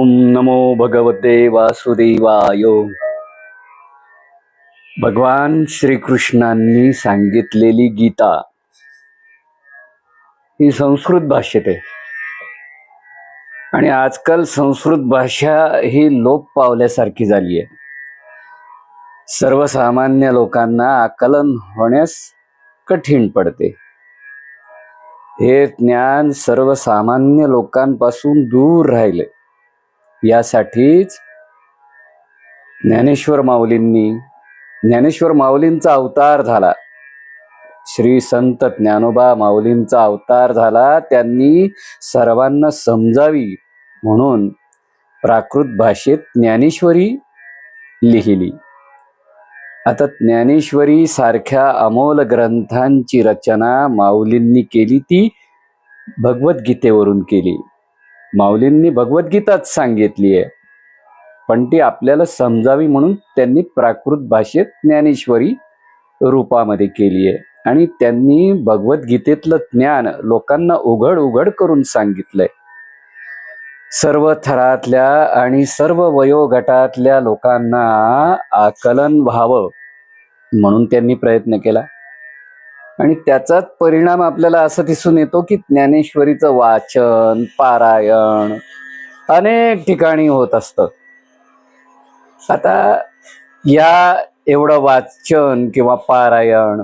ओम नमो भगवते वासुदेवाय. भगवान श्रीकृष्णांनी सांगितलेली गीता ही संस्कृत भाषेत आहे. आणि आजकाल संस्कृत भाषा ही लोप पावल्यासारखी झाली आहे. सर्वसामान्य लोकांना आकलन होण्यास कठीण पडते. हे ज्ञान सर्वसामान्य लोकांपासून दूर राहिले. यासाठीच ज्ञानेश्वर माऊलींनी ज्ञानेश्वर माऊलींचा अवतार झाला. श्री संत ज्ञानोबा माऊलींचा अवतार झाला. त्यांनी सर्वांना समजावी म्हणून प्राकृत भाषेत ज्ञानेश्वरी लिहिली. आता ज्ञानेश्वरी सारख्या अमोल ग्रंथांची रचना माऊलींनी केली ती भगवद्गीतेवरून केली. माऊलींनी भगवद्गीताच सांगितली आहे पण ती आपल्याला समजावी म्हणून त्यांनी प्राकृत भाषेत ज्ञानेश्वरी रूपामध्ये केली आहे आणि त्यांनी भगवद्गीतेतलं ज्ञान लोकांना उघड उघड करून सांगितलंय. सर्व थरातल्या आणि सर्व वयोगटातल्या लोकांना आकलन व्हावं म्हणून त्यांनी प्रयत्न केला. आणि त्याचाच परिणाम आपल्याला असं दिसून येतो की ज्ञानेश्वरीचं वाचन पारायण अनेक ठिकाणी होत असतं. आता या एवढं वाचन किंवा पारायण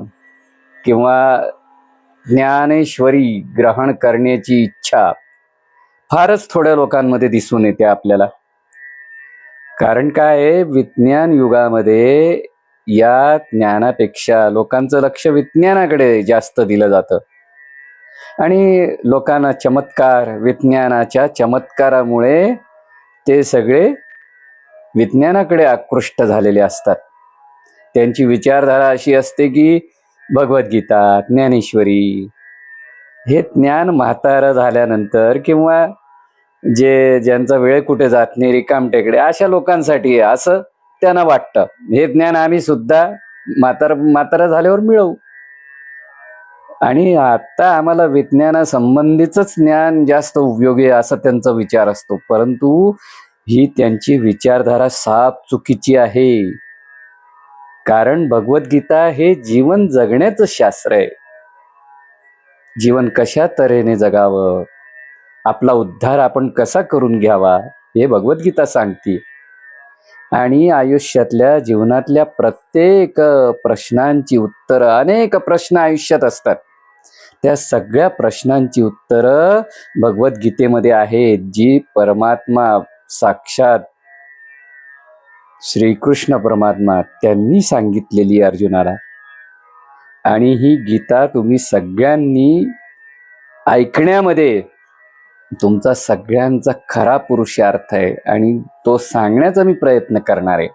किंवा ज्ञानेश्वरी ग्रहण करण्याची इच्छा फारच थोड्या लोकांमध्ये दिसून येते आपल्याला. कारण काय विज्ञान युगामध्ये या ज्ञानापेक्षा लोकांचं लक्ष विज्ञानाकडे जास्त दिलं जातं. आणि लोकांना चमत्कार विज्ञानाच्या चमत्कारामुळे ते सगळे विज्ञानाकडे आकृष्ट झालेले असतात. त्यांची विचारधारा अशी असते की भगवद्गीता ज्ञानेश्वरी हे ज्ञान म्हातारं झाल्यानंतर किंवा जे ज्यांचा वेळ कुठे जात नाही रिकामटेकडे अशा लोकांसाठी आहे असं त्यांना वाटतं. हे ज्ञान आम्ही सुद्धा म्हातार म्हातारा झाल्यावर मिळवू. आणि आता आम्हाला विज्ञानासंबंधीच ज्ञान जास्त उपयोगी आहे असा त्यांचा विचार असतो. परंतु ही त्यांची विचारधारा साफ चुकीची आहे. कारण भगवद्गीता हे जीवन जगण्याचं शास्त्र आहे. जीवन कशा तऱ्हेने जगावं? आपला उद्धार आपण कसा करून घ्यावा? हे भगवद्गीता सांगते. आणि आयुष्यातल्या जीवनातल्या प्रत्येक प्रश्नांची उत्तरं अनेक प्रश्न आयुष्यात असतात. त्या सगळ्या प्रश्नांची उत्तरं भगवद्गीतेमध्ये आहेत जी परमात्मा साक्षात श्रीकृष्ण परमात्मा त्यांनी सांगितलेली अर्जुनाला. आणि ही गीता तुम्ही सगळ्यांनी ऐकण्यामध्ये तुमचा सगळ्यांचा खरा पुरुषार्थ आहे आणि तो सांगण्याचा मी प्रयत्न करणार आहे.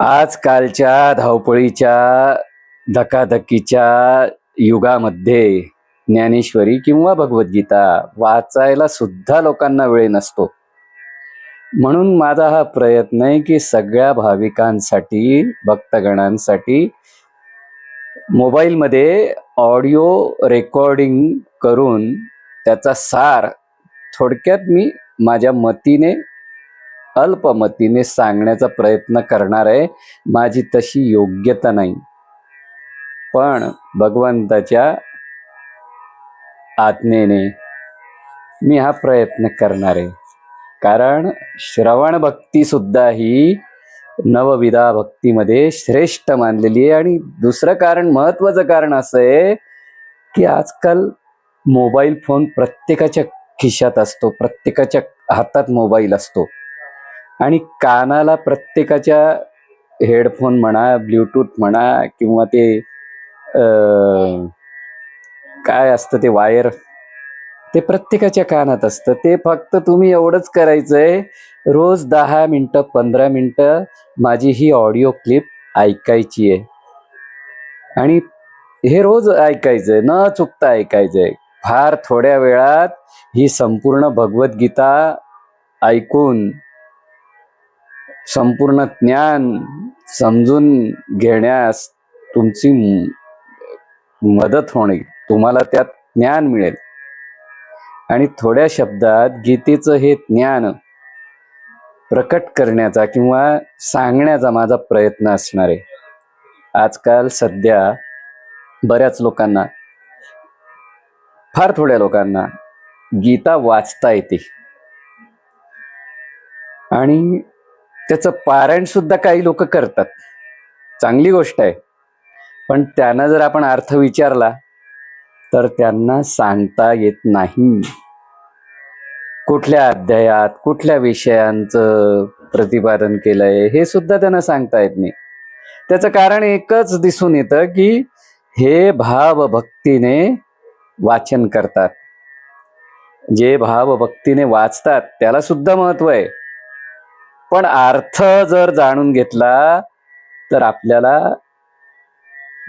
आजकालच्या धावपळीच्या धकाधकीच्या युगामध्ये ज्ञानेश्वरी किंवा भगवद्गीता वाचायला सुद्धा लोकांना वेळ नसतो. म्हणून माझा हा प्रयत्न आहे की सगळ्या भाविकांसाठी भक्तगणांसाठी मोबाईलमध्ये ऑडिओ रेकॉर्डिंग करून त्याचा सार थोडक्यात मी माझ्या मतीने अल्पमतीने सांगण्याचा प्रयत्न करणार आहे. माझी तशी योग्यता नाही. पण भगवंताच्या आज्ञेने मी हा प्रयत्न करणार आहे. कारण श्रवण भक्तीसुद्धा ही नवविधा भक्तीमध्ये श्रेष्ठ मानलेली आहे. आणि दुसरं कारण महत्त्वाचं कारण असं आहे की आजकाल मोबाईल फोन प्रत्येकाच्या खिशात असतो प्रत्येकाच्या हातात मोबाईल असतो. आणि कानाला प्रत्येकाच्या हेडफोन म्हणा ब्ल्यूटूथ म्हणा किंवा ते काय असतं ते वायर ते प्रत्येकाच्या कानात असतं. ते फक्त तुम्ही एवढंच करायचंय रोज दहा मिनटं पंधरा मिनटं माझी ही ऑडिओ क्लिप ऐकायची आहे. आणि हे रोज ऐकायचंय न चुकता ऐकायचंय. फार थोड्या वेळात ही संपूर्ण भगवद्गीता ऐकून संपूर्ण ज्ञान समजून घेण्यास तुमची मदत होणे तुम्हाला त्यात ज्ञान मिळेल. आणि थोड्या शब्दात गीतेचं हे ज्ञान प्रकट करण्याचा किंवा सांगण्याचा माझा प्रयत्न असणार आहे. आजकाल सध्या बऱ्याच लोकांना फार थोड्या लोकांना गीता वाचता येते. आणि त्याचं पारायण सुद्धा काही लोक करतात. चांगली गोष्ट आहे. पण त्यांना जर आपण अर्थ विचारला तर त्यांना सांगता येत नाही. कुठल्या अध्यायात कुठल्या विषयांचं प्रतिपादन केलंय हे सुद्धा त्यांना सांगता येत नाही. त्याचं कारण एकच दिसून येतं की हे भाव भक्तीने वाचन करतात. जे भाव भक्तीने वाचतात त्याला सुद्धा महत्त्व आहे. पण अर्थ जर जाणून घेतला तर आपल्याला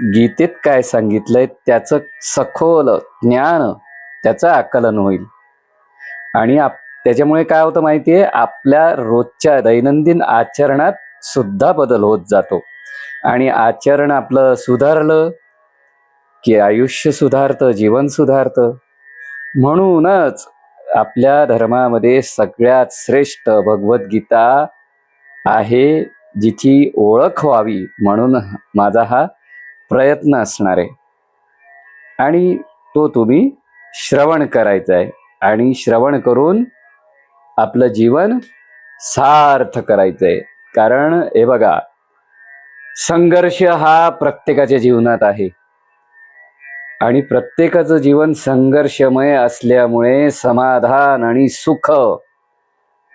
गीतेत काय सांगितलंय त्याचं सखोल ज्ञान त्याचं आकलन होईल. आणि आप त्याच्यामुळे काय होतं माहितीये आपल्या रोजच्या दैनंदिन आचरणात सुद्धा बदल होत जातो. आणि आचरण आपलं सुधारलं की आयुष्य सुधारतं जीवन सुधारतं. म्हणूनच आपल्या धर्मामध्ये सगळ्यात श्रेष्ठ भगवद्गीता आहे जिची ओळख व्हावी म्हणून माझा हा प्रयत्न असणार आहे. आणि तो तुम्ही श्रवण करायचा आहे. आणि श्रवण करून आपलं जीवन सार्थ करायचं आहे. कारण हे बघा संघर्ष हा प्रत्येकाच्या जीवनात आहे. आणि प्रत्येकाचं जीवन संघर्षमय असल्यामुळे समाधान आणि सुख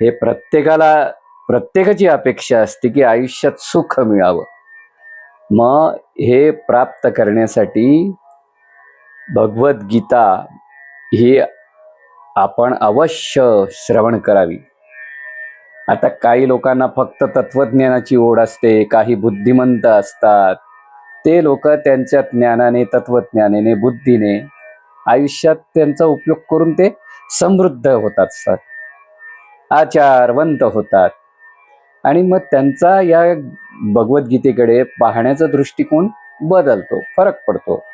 हे प्रत्येकाला प्रत्येकाची अपेक्षा असते की आयुष्यात सुख मिळावं. मग हे प्राप्त करण्यासाठी भगवद्गीता ही आपण अवश्य श्रवण करावी. आता काही लोकांना फक्त तत्वज्ञानाची ओढ असते काही बुद्धिमंत असतात ते लोक त्यांच्या ज्ञानाने तत्वज्ञानाने बुद्धीने आयुष्यात त्यांचा उपयोग करून ते समृद्ध होतात सर. आचारवंत होतात. आणि मग त्यांचा या भगवद्गीतेकडे पाहण्याचा दृष्टिकोन बदलतो फरक पडतो.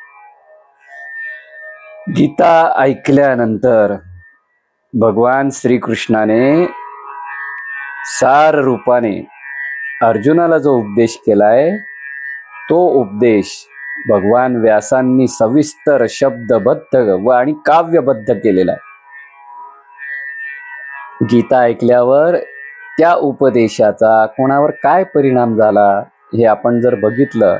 गीता ऐकल्यानंतर भगवान श्रीकृष्णाने सार रूपाने अर्जुनाला जो उपदेश केलाय तो उपदेश भगवान व्यासांनी सविस्तर शब्दबद्ध व आणि काव्यबद्ध केलेला आहे. गीता ऐकल्यावर त्या उपदेशाचा कोणावर काय परिणाम झाला हे आपण जर बघितलं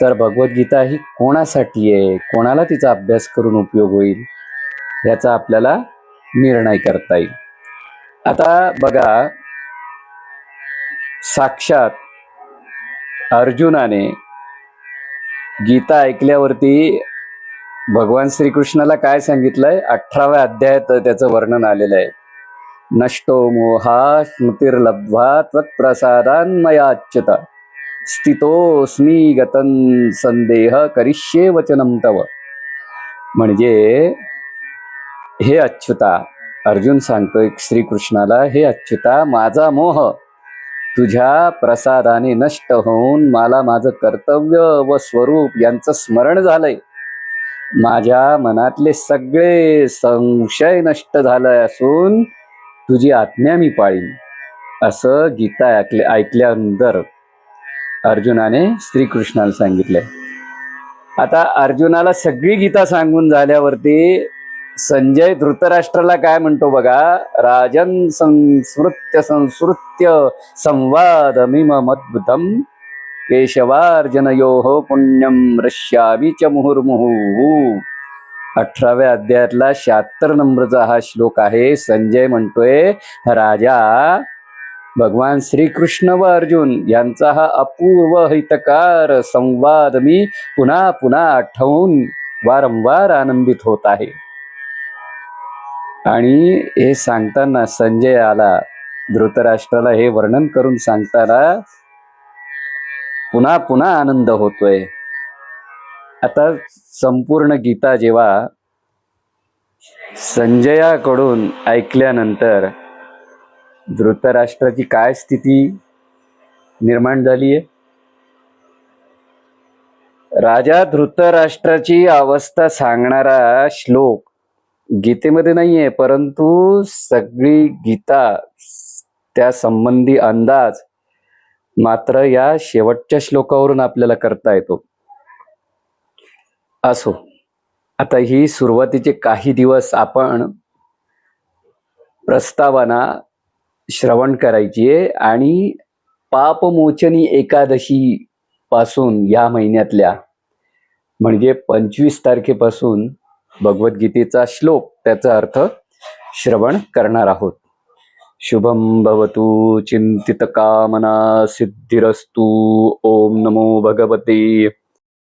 तर भगवद्गीता ही कोणासाठी आहे? कोणाला तिचा अभ्यास करून उपयोग होईल? याचा आपल्याला निर्णय करता येईल. आता बघा साक्षात अर्जुनाने गीता ऐकल्यावरती भगवान श्रीकृष्णाला काय सांगितलंय? अठराव्या अध्यायात त्याचं वर्णन आलेलं आहे. नष्टो मोहा स्मृतिर्लब्ध्वा त्वत्प्रसादान्मयाच्युत. स्थितोस्मी गतन संदेह करिष्ये वचनम तव. म्हणजे हे अच्युता अर्जुन सांगतोय श्रीकृष्णाला हे अच्युता माझा मोह तुझ्या प्रसादाने नष्ट होऊन मला माझं कर्तव्य व स्वरूप यांचं स्मरण झालंय. माझ्या मनातले सगळे संशय नष्ट झालं असून तुझी आज्ञा मी पाळीन असं गीता ऐकले ऐकल्यानंतर अर्जुनाने श्रीकृष्णाला सांगितलंय. आता अर्जुनाला सगळी गीता सांगून झाल्यावरती संजय धृतराष्ट्राला काय म्हणतो बघा? राजन संस्मृत्य संस्मृत्य संवाद मद्भुतम केशवार्जनयो पुण्यम रश्यामी च मुहुर्मुहू. अठराव्या अध्यायातला शहात्तर नंबरचा हा श्लोक आहे. संजय म्हणतोय राजा भगवान श्रीकृष्ण व अर्जुन यांचा हा अपूर्व हितकार संवाद मी पुन्हा पुन्हा आठवून वारंवार आनंदित होत आहे. आणि हे सांगताना संजय आला धृतराष्ट्राला हे वर्णन करून सांगताना पुन्हा पुन्हा आनंद होतोय. आता संपूर्ण गीता जेव्हा संजयाकडून ऐकल्यानंतर धृतराष्ट्राची काय स्थिती निर्माण झाली आहे? राजा धृतराष्ट्राची अवस्था सांगणारा श्लोक गीतेमध्ये नाहीये परंतु सगळी गीता त्या संबंधी अंदाज मात्र या शेवटच्या श्लोकावरून आपल्याला करता येतो. असो आता ही सुरुवातीचे काही दिवस आपण प्रस्तावना श्रवण करायची आहे आणि पापमोचनी एकादशी पासून या महिन्यातल्या म्हणजे पंचवीस तारखेपासून भगवद्गीतेचा श्लोक त्याचा अर्थ श्रवण करणार आहोत. शुभम भवतु चिंतित कामना सिद्धिरस्तु ओम नमो भगवते.